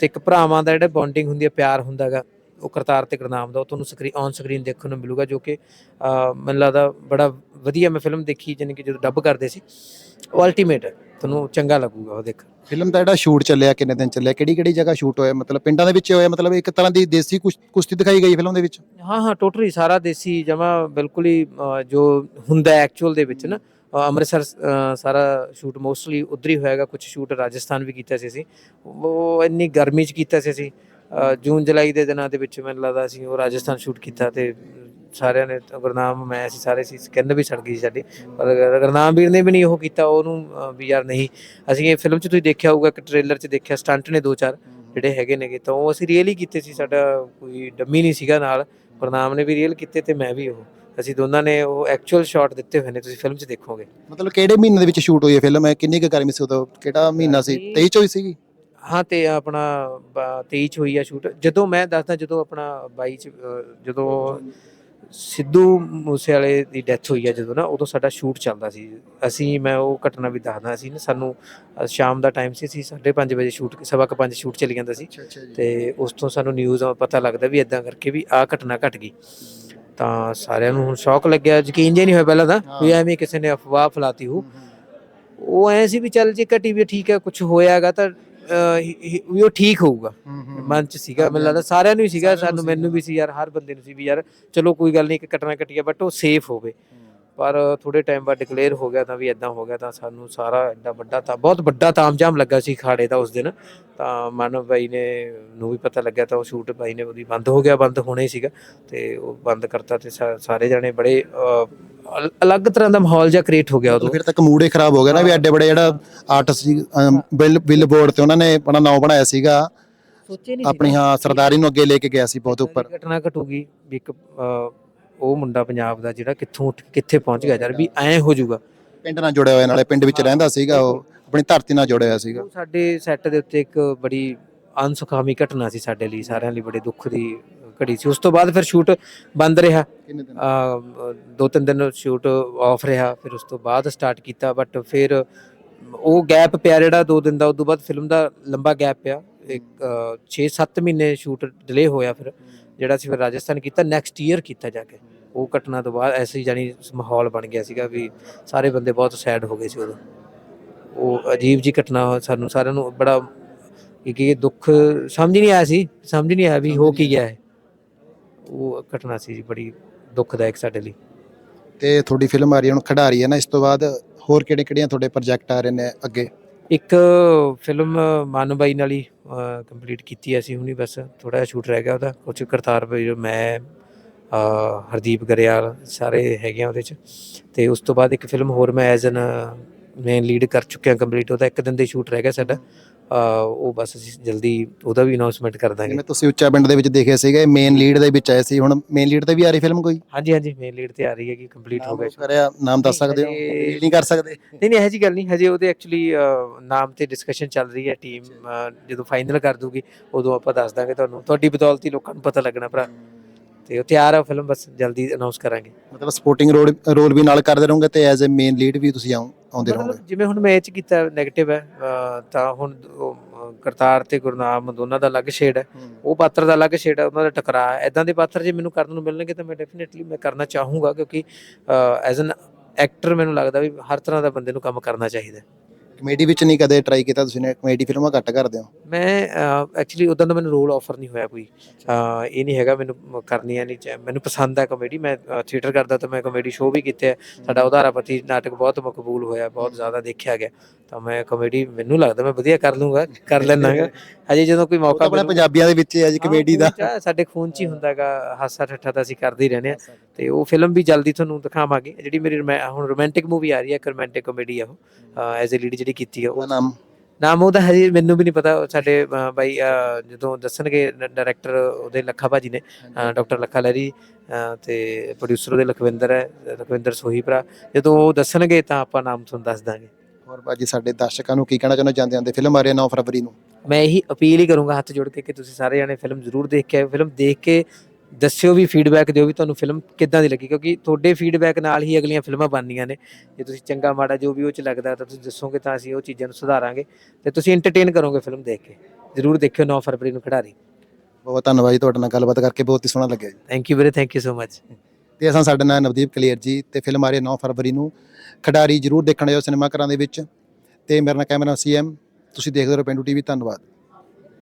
ਤੇ ਇੱਕ ਭਰਾਵਾਂ ਦਾ ਜਿਹੜਾ ਬੌਂਡਿੰਗ ਹੁੰਦੀ ਹੈ ਪਿਆਰ ਹੁੰਦਾਗਾ ਉਹ ਕਰਤਾਰ ਤੇ ਗੁਰਨਾਮ ਦਾ ਉਹ ਤੁਹਾਨੂੰ ਸਕਰੀਨ ਔਨ ਸਕਰੀਨ ਦੇਖਣ ਨੂੰ ਮਿਲੂਗਾ ਜੋ ਕਿ ਮੈਨੂੰ ਲੱਗਦਾ ਬੜਾ ਵਧੀਆ ਮੈਂ ਫਿਲਮ ਦੇਖੀ ਜਾਣੀ ਕਿ ਜਦੋਂ ਡੱਬ ਕਰਦੇ ਸੀ ਉਹ ਅਲਟੀਮੇਟ ਤੁਹਾਨੂੰ ਚੰਗਾ ਲੱਗੂਗਾ ਉਹ ਦੇਖ ਫਿਲਮ ਦਾ ਜਿਹੜਾ ਸ਼ੂਟ ਚੱਲਿਆ ਕਿੰਨੇ ਦਿਨ ਚੱਲਿਆ ਕਿਹੜੀ ਕਿਹੜੀ ਜਗ੍ਹਾ ਸ਼ੂਟ ਹੋਇਆ ਮਤਲਬ ਪਿੰਡਾਂ ਦੇ ਵਿੱਚ ਹੋਇਆ ਮਤਲਬ ਇੱਕ ਤਰ੍ਹਾਂ ਦੀ ਦੇਸੀ ਕੁਸ਼- ਕੁਸ਼ਤੀ ਦਿਖਾਈ ਗਈ ਫਿਲਮ ਦੇ ਵਿੱਚ? ਹਾਂ ਹਾਂ ਟੋਟਲੀ ਸਾਰਾ ਦੇਸੀ ਜਮਾ ਬਿਲਕੁਲ ਹੀ ਜੋ ਹੁੰਦਾ ਐਕਚੁਅਲ ਦੇ ਵਿੱਚ ਨਾ ਅੰਮ੍ਰਿਤਸਰ ਸਾਰਾ ਸ਼ੂਟ ਮੋਸਟਲੀ ਉਧਰ ਹੀ ਹੋਏਗਾ ਕੁਝ ਸ਼ੂਟ ਰਾਜਸਥਾਨ ਵੀ ਕੀਤਾ ਸੀ ਅਸੀਂ। ਉਹ ਇੰਨੀ ਗਰਮੀ ਚ ਕੀਤਾ ਸੀ ਅਸੀਂ। ਜੂਨ, ਜੁਲਾਈ ਦੇ ਦਿਨਾਂ ਦੇ ਵਿੱਚ ਮੈਨੂੰ ਲੱਗਦਾ ਅਸੀਂ ਉਹ ਰਾਜਸਥਾਨ ਸ਼ੂਟ ਕੀਤਾ ਤੇ ਸਾਰਿਆਂ ਨੇ ਗੁਰਨਾਮ ਮੈਂ ਅਸੀਂ ਸਾਰੇ ਸੀ, ਸਕਿਨ ਵੀ ਸੜ ਗਈ ਸੀ ਸਾਡੀ। ਪਰ ਗੁਰਨਾਮ ਵੀਰ ਨੇ ਵੀ ਨਹੀਂ ਉਹ ਕੀਤਾ, ਉਹਨੂੰ ਵੀ ਯਾਰ ਨਹੀਂ। ਅਸੀਂ ਇਹ ਫਿਲਮ 'ਚ ਤੁਸੀਂ ਦੇਖਿਆ ਹੋਊਗਾ ਕਿ ਟ੍ਰੇਲਰ 'ਚ ਦੇਖਿਆ ਸਟੰਟ ਨੇ ਦੋ ਚਾਰ ਜਿਹੜੇ ਹੈਗੇ ਨੇਗੇ। ਤਾਂ ਉਹ ਅਸੀਂ ਰੀਅਲ ਹੀ ਕੀਤੇ ਸੀ, ਸਾਡਾ ਕੋਈ ਡੰਮੀ ਨਹੀਂ ਸੀਗਾ ਨਾਲ। ਗੁਰਨਾਮ ਨੇ ਵੀ ਰੀਅਲ ਕੀਤੇ ਤੇ ਮੈਂ ਵੀ ਉਹ। ਅਸੀਂ ਦੋਨਾਂ ਨੇ ਉਹ ਐਕਚੁਅਲ ਸ਼ਾਟ ਦਿੱਤੇ ਹੋਏ ਨੇ ਤੁਸੀਂ ਫਿਲਮ 'ਚ ਦੇਖੋਗੇ। ਮਤਲਬ ਕਿਹੜੇ ਮਹੀਨੇ ਦੇ ਵਿੱਚ ਸ਼ੂਟ ਹੋਈ ਹੈ ਫਿਲਮ ਹੈ ਕਿੰਨੀ ਕੁ ਗਰਮੀ ਸੀ ਉਦੋਂ? ਕਿਹੜਾ ਮਹੀਨਾ ਸੀ? 23 ਚ ਹੋਈ ਸੀਗੀ? ਹਾਂ ਤੇ ਆਪਣਾ ਬ- 23 ਚ ਹੋਈ ਆ ਸ਼ੂਟ ਜਦੋਂ ਮੈਂ ਦੱਸਦਾ ਜਦੋਂ ਆਪਣਾ 22 ਚ ਜਦੋਂ ਸਿੱਧੂ ਮੂਸੇ ਵਾਲੇ ਦੀ ਡੈਥ ਹੋਈ ਆ ਜਦੋਂ ਨਾ ਉਦੋਂ ਸਾਡਾ ਸ਼ੂਟ ਚੱਲਦਾ ਸੀ। ਅਸੀਂ ਮੈਂ ਉਹ ਘਟਨਾ ਵੀ ਦੱਸਦਾ ਸੀ ਨਾ ਸਾਨੂੰ ਸ਼ਾਮ ਦਾ ਟਾਈਮ ਸੀ ਅਸੀਂ 5:30 ਵਜੇ ਸ਼ੂਟ ਸਵਾ ਕੁ ਪੰਜ ਸ਼ੂਟ ਚੱਲੀ ਜਾਂਦਾ ਸੀ। ਤੇ ਉਸ ਤੋਂ ਸਾਨੂੰ ਨਿਊਜ਼ ਪਤਾ ਲੱਗਦਾ ਵੀ ਇਦਾਂ ਕਰਕੇ ਵੀ ਆਹ ਘਟਨਾ ਘਟ ਗਈ। ਤਾਂ ਸਾਰਿਆਂ ਨੂੰ ਹੁਣ ਸ਼ੌਕ ਲੱਗਿਆ ਯਕੀਨ ਜੇ ਨਹੀਂ ਹੋਇਆ ਪਹਿਲਾਂ ਤਾਂ ਵੀ ਐਵੇਂ ਕਿਸੇ ਨੇ ਅਫਵਾਹ ਫੈਲਾਤੀ ਹੋ ਉਹ ਐ ਸੀ ਵੀ ਚੱਲ ਜੇ ਘਟੀ ਵੀ ਠੀਕ ਹੈ ਕੁਝ ਹੋਇਆਗਾ ਤਾਂ ਵੀ ਉਹ ਠੀਕ ਹੋਊਗਾ। ਮਨ ਚ ਸੀਗਾ ਮੈਨੂੰ ਲੱਗਦਾ ਸਾਰਿਆਂ ਨੂੰ ਹੀ ਸੀਗਾ ਸਾਨੂੰ ਮੈਨੂੰ ਵੀ ਸੀ ਯਾਰ ਹਰ ਬੰਦੇ ਨੂੰ ਸੀ ਵੀ ਯਾਰ ਚਲੋ ਕੋਈ ਗੱਲ ਨਹੀਂ ਇੱਕ ਘਟਨਾ ਘਟੀ ਬਟ ਉਹ ਸੇਫ ਹੋਵੇ। ਪਰ ਥੋੜੇ ਟਾਈਮ ਬਾਅਦ ਡਿਕਲੇਅਰ ਹੋ ਗਿਆ ਤਾਂ ਵੀ ਇਦਾਂ ਹੋ ਗਿਆ ਤਾਂ ਸਾਨੂੰ ਸਾਰਾ ਐਡਾ ਵੱਡਾ ਤਾਂ ਬਹੁਤ ਵੱਡਾ ਤਾਮਝਾਮ ਲੱਗਾ ਸੀ ਖਾੜੇ ਦਾ ਉਸ ਦਿਨ। ਤਾਂ ਮਾਨਵ ਬਾਈ ਨੇ ਨੂੰ ਵੀ ਪਤਾ ਲੱਗਿਆ ਤਾਂ ਉਹ ਸ਼ੂਟ ਬਾਈ ਨੇ ਉਹਦੀ ਬੰਦ ਹੋ ਗਿਆ ਬੰਦ ਹੋਣਾ ਹੀ ਸੀਗਾ ਤੇ ਉਹ ਬੰਦ ਕਰਤਾ ਤੇ ਸਾਰੇ ਜਣੇ ਬੜੇ ਅਲੱਗ ਤਰ੍ਹਾਂ ਦਾ ਮਾਹੌਲ ਜਿਹਾ ਕ੍ਰੀਏਟ ਹੋ ਗਿਆ ਉਦੋਂ ਫਿਰ ਤੱਕ ਮੂਡ ਹੀ ਖਰਾਬ ਹੋ ਗਿਆ ਨਾ ਵੀ ਐਡੇ ਬੜੇ ਜਿਹੜਾ artist um, bill billboard ਤੇ ਉਹਨਾਂ ਨੇ ਆਪਣਾ ਨਾਮ ਬਣਾਇਆ ਸੀਗਾ। ਸੋਚੇ ਨਹੀਂ ਆਪਣੀ ਹਾਂ ਸਰਦਾਰੀ ਨੂੰ ਅੱਗੇ ਲੈ ਕੇ ਗਿਆ ਸੀ ਬਹੁਤ ਉੱਪਰ। ਘਟਨਾ ਘਟੂਗੀ ਵੀ ਇੱਕ ਉਹ ਮੁੰਡਾ ਪੰਜਾਬ ਦਾ ਜਿਹੜਾ ਕਿੱਥੋਂ ਉੱਠ ਕੇ ਕਿੱਥੇ ਪਹੁੰਚ ਗਿਆ ਯਾਰ ਵੀ ਐਂ ਹੋ ਜਾਊਗਾ। ਪਿੰਡ ਨਾਲ ਜੁੜਿਆ ਹੋਇਆ ਨਾਲੇ ਪਿੰਡ ਵਿੱਚ ਰਹਿੰਦਾ ਸੀਗਾ ਉਹ ਆਪਣੀ ਧਰਤੀ ਨਾਲ ਜੁੜਿਆ ਹੋਇਆ ਸੀਗਾ। ਉਹ ਸਾਡੇ ਸੈੱਟ ਦੇ ਉੱਤੇ ਇੱਕ ਬੜੀ ਅਨਸੁਖਾਵੀ ਘਟਨਾ ਸੀ ਸਾਡੇ ਲਈ ਸਾਰਿਆਂ ਲਈ ਬੜੇ ਦੁੱਖ ਦੀ ਘੜੀ ਸੀ। ਉਸ ਤੋਂ ਬਾਅਦ ਫਿਰ ਸ਼ੂਟ ਬੰਦ ਰਿਹਾ। ਕਿੰਨੇ ਦਿਨ? ਅਹ, ਦੋ ਤਿੰਨ ਦਿਨ ਸ਼ੂਟ ਆਫ ਰਿਹਾ ਫਿਰ ਉਸ ਤੋਂ ਬਾਅਦ ਸਟਾਰਟ ਕੀਤਾ ਬਟ ਫਿਰ ਉਹ ਗੈਪ ਪਿਆ ਜਿਹੜਾ ਦੋ ਦਿਨ ਦਾ ਉਸ ਤੋਂ ਬਾਅਦ ਫਿਲਮ ਦਾ ਲੰਬਾ ਗੈਪ ਪਿਆ। ਇੱਕ 6-7 ਮਹੀਨੇ ਸ਼ੂਟ ਡਿਲੇ ਹੋਇਆ ਫਿਰ। ਜਿਹੜਾ ਅਸੀਂ ਫਿਰ ਰਾਜਸਥਾਨ ਕੀਤਾ ਨੈਕਸਟ ਈਅਰ ਕੀਤਾ ਜਾ ਕੇ। ਉਹ ਘਟਨਾ ਤੋਂ ਬਾਅਦ ਐਸੀ ਜਾਨੀ ਮਾਹੌਲ ਬਣ ਗਿਆ ਸੀਗਾ ਵੀ ਸਾਰੇ ਬੰਦੇ ਬਹੁਤ ਸੈਡ ਹੋ ਗਏ ਸੀ ਉਦੋਂ। ਉਹ ਅਜੀਬ ਜੀ ਘਟਨਾ ਸਾਨੂੰ ਸਾਰਿਆਂ ਨੂੰ ਬੜਾ ਕਿ ਦੁੱਖ ਸਮਝ ਨਹੀਂ ਆਇਆ ਸੀ, ਸਮਝ ਨਹੀਂ ਆਇਆ ਵੀ ਹੋ ਕੀ ਗਿਆ ਹੈ ਉਹ ਘਟਨਾ ਸੀ ਜੀ ਬੜੀ ਦੁੱਖਦਾਇਕ ਸਾਡੇ ਲਈ। ਤੇ ਤੁਹਾਡੀ ਫਿਲਮ ਆ ਰਹੀ ਹੈ, ਹੁਣ ਖਿਡਾਰੀ ਹੈ ਨਾ, ਇਸ ਤੋਂ ਬਾਅਦ ਹੋਰ ਕਿਹੜੇ ਕਿਹੜੀਆਂ ਤੁਹਾਡੇ ਪ੍ਰੋਜੈਕਟ ਆ ਰਹੇ ਨੇ ਅੱਗੇ? ਇੱਕ ਫਿਲਮ ਮਾਨੂ ਬਾਈ ਨਾਲ ਹੀ ਕੰਪਲੀਟ ਕੀਤੀ ਹੈ ਅਸੀਂ ਹੁਣੀ ਬਸ ਥੋੜਾ ਜਿਹਾ ਸ਼ੂਟ ਰਹਿ ਗਿਆ ਉਹਦਾ। ਕੁਝ ਕਰਤਾਰ ਜੋ ਮੈਂ ਹਰਦੀਪ ਗਰੇਵਾਲ ਸਾਰੇ ਹੈਗੇ ਆ ਉਹਦੇ ਚ। ਤੇ ਉਸ ਤੋਂ ਬਾਅਦ ਇੱਕ ਫਿਲਮ ਹੋਰ ਮੈਂ ਐਜ਼ ਐਨ ਮੇਨ ਲੀਡ ਕਰ ਚੁੱਕਿਆ ਕੰਪਲੀਟ ਉਹਦਾ ਇੱਕ ਦਿਨ ਦੇ ਸ਼ੂਟ ਰਹਿ ਗਿਆ ਸਾਡਾ। ਉਹ ਬਸ ਅਸੀਂ ਜਲਦੀ ਉਹਦਾ ਵੀ ਅਨਾਉਂਸਮੈਂਟ ਕਰ ਦਾਂਗੇ। ਜਿਵੇਂ ਤੁਸੀਂ ਉੱਚਾ ਪਿੰਡ ਦੇ ਵਿੱਚ ਦੇਖੇ ਸੀਗੇ ਮੇਨ ਲੀਡ ਦੇ ਵਿੱਚ ਆਏ ਸੀ ਹੁਣ ਮੇਨ ਲੀਡ ਤੇ ਵੀ ਆ ਰਹੀ ਫਿਲਮ ਕੋਈ? ਹਾਂਜੀ ਹਾਂਜੀ ਮੇਨ ਲੀਡ ਤੇ ਆ ਰਹੀ ਹੈ ਕਿ ਕੰਪਲੀਟ ਹੋ ਗਿਆ। ਕਰਿਆ ਨਾਮ ਦੱਸ ਸਕਦੇ ਹੋ? ਨਹੀਂ ਕਰ ਸਕਦੇ। ਨਹੀਂ ਨਹੀਂ ਇਹੋ ਜਿਹੀ ਗੱਲ ਨਹੀਂ ਹਜੇ ਉਹਦੇ ਐਕਚੁਅਲੀ ਨਾਮ ਤੇ ਡਿਸਕਸ਼ਨ ਚੱਲ ਰਹੀ ਹੈ ਟੀਮ ਜਦੋਂ ਫਾਈਨਲ ਕਰ ਦੂਗੀ ਉਦੋਂ ਆਪਾਂ ਦੱਸ ਦਾਂਗੇ ਤੁਹਾਨੂੰ। ਤੁਹਾਡੀ ਬਦੌਲਤ ਹੀ ਲੋਕਾਂ ਨੂੰ ਪਤਾ ਲੱਗਣਾ ਭਰਾ। ਤੇ ਉਹ ਤਿਆਰ ਆ ਫਿਲਮ ਬਸ ਜਲਦੀ ਅਨਾਉਂਸ ਕਰਾਂਗੇ। ਮਤਲਬ ਸਪੋਰਟਿੰਗ ਰੋਲ ਰੋਲ ਵੀ ਨਾਲ ਕਰਦੇ ਰਹੋਗੇ ਤੇ ਐਜ਼ ਅ ਮੇਨ ਲੀਡ ਵੀ ਤੁਸੀਂ ਆਉਂ- ਆਉਂਦੇ ਰਹੋਗੇ ਜਿਵੇਂ ਹੁਣ ਮੈਂ ਇਹ ਚ ਕੀਤਾ 네ਗੇਟਿਵ ਹੈ ਤਾਂ ਹੁਣ ਕਰਤਾਰ ਤੇ ਗੁਰਨਾਮ ਦੋਨਾਂ ਦਾ ਅਲੱਗ ਸ਼ੇਡ ਹੈ। ਉਹ ਪਾਤਰ ਦਾ ਅਲੱਗ ਸ਼ੇਡ ਹੈ ਉਹਨਾਂ ਦਾ ਟਕਰਾਅ ਹੈ। ਇਦਾਂ ਦੇ ਪਾਤਰ ਜੇ ਮੈਨੂੰ ਕਰਨ ਨੂੰ ਮਿਲਣਗੇ ਤਾਂ ਮੈਂ ਡੈਫੀਨਿਟਲੀ ਮੈਂ ਕਰਨਾ ਚਾਹੂੰਗਾ ਕਿਉਂਕਿ ਐਜ਼ ਐਨ ਐਕਟਰ ਮੈਨੂੰ ਲੱਗਦਾ ਵੀ ਹਰ ਤਰ੍ਹਾਂ ਦਾ ਬੰਦੇ ਨੂੰ ਕੰਮ ਕਰਨਾ ਚਾਹੀਦਾ ਹੈ। ਕਮੇਡੀ ਵਿੱਚ ਨਹੀਂ ਕਦੇ ਟਰਾਈ ਕੀਤਾ ਤੁਸੀਂ ਨੇ ਕਮੇਡੀ ਫਿਲਮਾਂ ਘੱਟ ਕਰਦੇ ਹੋ? ਮੈਂ ਐਕਚੁਅਲੀ ਉਦੋਂ ਦਾ ਮੈਨੂੰ ਰੋਲ ਆਫਰ ਨਹੀਂ ਹੋਇਆ ਕੋਈ। ਇਹ ਨਹੀਂ ਹੈਗਾ ਮੈਨੂੰ ਕਰਨੀ ਹੈ ਨਹੀਂ ਮੈਨੂੰ ਪਸੰਦ ਹੈ ਕਮੇਡੀ ਮੈਂ ਥੀਏਟਰ ਕਰਦਾ ਤਾਂ ਮੈਂ ਕਮੇਡੀ ਸ਼ੋਅ ਵੀ ਕੀਤੇ ਸਾਡਾ ਉਧਾਰਾਪਤੀ ਨਾਟਕ ਬਹੁਤ ਮਕਬੂਲ ਹੋਇਆ ਬਹੁਤ ਜ਼ਿਆਦਾ ਦੇਖਿਆ ਗਿਆ। ਤਾਂ ਮੈਂ ਕਮੇਡੀ ਮੈਨੂੰ ਲੱਗਦਾ ਮੈਂ ਵਧੀਆ ਕਰ ਲੂੰਗਾ ਕਰ ਲੈਣਾਗਾ ਹਜੇ ਜਦੋਂ ਕੋਈ ਮੌਕਾ ਆਪਣੇ ਪੰਜਾਬੀਆਂ ਦੇ ਵਿੱਚ ਹੀ ਜੀ ਕਮੇਡੀ ਦਾ। ਸਾਡੇ ਖੂਨ ਚ ਹੀ ਹੁੰਦਾਗਾ ਹਾਸਾ ਠੱਠਾ ਤਾਂ ਅਸੀਂ ਕਰਦੇ ਹੀ ਰਹਿੰਦੇ ਆ। ਤੇ ਉਹ ਫਿਲਮ ਵੀ ਜਲਦੀ ਤੁਹਾਨੂੰ ਦਿਖਾਵਾਂਗੇ। ਜਿਹੜੀ ਮੇਰੀ ਹੁਣ ਰੋਮਾਂਟਿਕ ਮੂਵੀ ਆ ਰਹੀ ਹੈ ਰੋਮਾਂਟਿਕ ਕਮੇਡੀ ਆ ਉਹ। ਐਜ਼ ਅ ਲੀਡ ਜਿਹੜੀ ਕੀਤੀ ਆ ਉਹ। ਨਾਮ? ਨਾਮ ਉਹਦਾ ਹਜੇ ਮੈਨੂੰ ਵੀ ਨਹੀਂ ਪਤਾ। ਉਹ ਸਾਡੇ ਬਾਈ ਜਦੋਂ ਦੱਸਣਗੇ ਡਾਇਰੈਕਟਰ ਉਹਦੇ ਲੱਖਾ ਭਾਜੀ ਨੇ ਡਾਕਟਰ ਲੱਖਾ ਲਹਿਰੀ ਤੇ ਪ੍ਰੋਡਿਊਸਰ ਉਹਦੇ ਲਖਵਿੰਦਰ ਹੈ ਲਖਵਿੰਦਰ ਸੋਹੀ ਭਰਾ। ਜਦੋਂ ਉਹ ਦੱਸਣਗੇ ਤਾਂ ਆਪਾਂ ਨਾਮ ਤੁਹਾਨੂੰ ਦੱਸ ਦਾਂਗੇ। ਹੋਰ ਬਾਜੀ ਸਾਡੇ ਦਰਸ਼ਕਾਂ ਨੂੰ ਕੀ ਕਹਿਣਾ ਚਾਹੁੰਦੇ ਜਾਂਦੇ ਜਾਂਦੇ ਫਿਲਮ ਆ ਰਹੀ ਹੈ 9 ਫਰਵਰੀ ਨੂੰ? ਮੈਂ ਇਹੀ ਅਪੀਲ ਹੀ ਕਰੂੰਗਾ ਹੱਥ ਜੋੜ ਕੇ ਕਿ ਤੁਸੀਂ ਸਾਰੇ ਜਾਣੇ ਫਿਲਮ ਜ਼ਰੂਰ ਦੇਖ ਕੇ ਆਇਓ। ਫਿਲਮ ਦੇਖ ਕੇ ਦੱਸਿਓ ਵੀ ਫੀਡਬੈਕ ਦਿਓ ਵੀ ਤੁਹਾਨੂੰ ਫਿਲਮ ਕਿੱਦਾਂ ਦੀ ਲੱਗੀ ਕਿਉਂਕਿ ਤੁਹਾਡੇ ਫੀਡਬੈਕ ਨਾਲ ਹੀ ਅਗਲੀਆਂ ਫਿਲਮਾਂ ਬਣਨੀਆਂ ਨੇ। ਜੇ ਤੁਸੀਂ ਚੰਗਾ ਮਾੜਾ ਜੋ ਵੀ ਉਹ ਚ ਲੱਗਦਾ ਤਾਂ ਤੁਸੀਂ ਦੱਸੋਗੇ ਤਾਂ ਅਸੀਂ ਉਹ ਚੀਜ਼ਾਂ ਨੂੰ ਸੁਧਾਰਾਂਗੇ ਤੇ ਤੁਸੀਂ ਐਂਟਰਟੇਨ ਕਰੋਗੇ ਫਿਲਮ ਦੇਖ ਕੇ। ਜ਼ਰੂਰ ਦੇਖਿਓ 9 ਫਰਵਰੀ ਨੂੰ ਖਿਡਾਰੀ। ਬਹੁਤ ਧੰਨਵਾਦ ਜੀ ਤੁਹਾਡੇ ਨਾਲ ਗੱਲਬਾਤ ਕਰਕੇ ਬਹੁਤ ਹੀ ਸੋਹਣਾ ਲੱਗਿਆ ਜੀ। ਥੈਂਕ ਯੂ ਵੀਰੇ ਥੈਂਕ ਯੂ ਸੋ ਮਚ ਤੇ ਅਸਾਂ ਸਾਡੇ ਨਾਲ ਨਵਦੀਪ ਕਲੀਅਰ ਜੀ ਤੇ ਫਿਲਮ ਆ ਰਹੀ ਹੈ 9 ਫਰਵਰੀ ਨੂੰ। ਖਿਡਾਰੀ ਜਰੂਰ ਦੇਖਣ ਜਾਓ ਸਿਨੇਮਾ ਘਰਾਂ ਦੇ ਵਿੱਚ। ਤੇ ਮੇਰਾ ਨਾਮ ਕੈਮਰਾ ਸੀਐਮ ਤੁਸੀਂ ਦੇਖਦੇ ਰਹੋ ਪਿੰਡੂ ਟੀਵੀ ਧੰਨਵਾਦ।